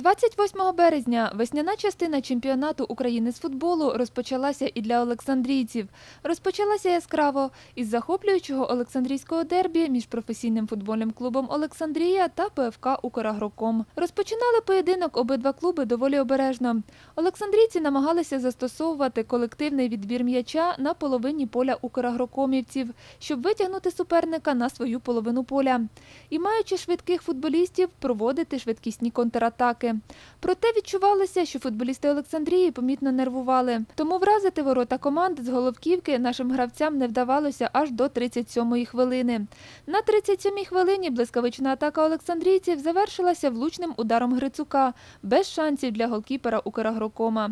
28 березня весняна частина чемпіонату України з футболу розпочалася і для олександрійців. Розпочалася яскраво із захоплюючого Олександрійського дербі між професійним футбольним клубом Олександрія та ПФК «Украгроком». Розпочинали поєдинок обидва клуби доволі обережно. Олександрійці намагалися застосовувати колективний відбір м'яча на половині поля «Украгрокомівців», щоб витягнути суперника на свою половину поля. І маючи швидких футболістів, проводити швидкісні контратаки. Проте відчувалося, що футболісти Олександрії помітно нервували. Тому вразити ворота команд з головківки нашим гравцям не вдавалося аж до 37-ї хвилини. На 37-й хвилині блискавична атака олександрійців завершилася влучним ударом Грицука, без шансів для голкіпера Украгрокома.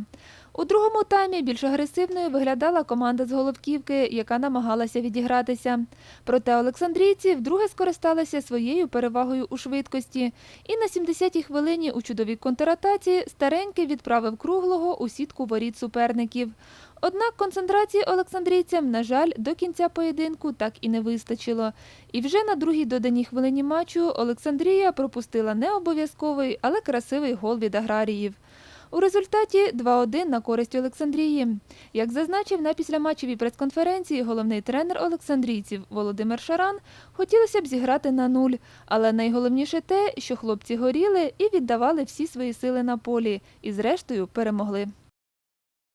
У другому таймі більш агресивною виглядала команда з Головківки, яка намагалася відігратися. Проте олександрійці вдруге скористалися своєю перевагою у швидкості. І на 70-й хвилині у чудовій контратаці старенький відправив круглого у сітку воріт суперників. Однак концентрації олександрійцям, на жаль, до кінця поєдинку так і не вистачило. І вже на другій доданій хвилині матчу Олександрія пропустила не обов'язковий, але красивий гол від аграріїв. У результаті 2-1 на користь Олександрії. Як зазначив на післяматчевій прес-конференції головний тренер Олександрійців Володимир Шаран, хотілося б зіграти на нуль, але найголовніше те, що хлопці горіли і віддавали всі свої сили на полі, і зрештою перемогли.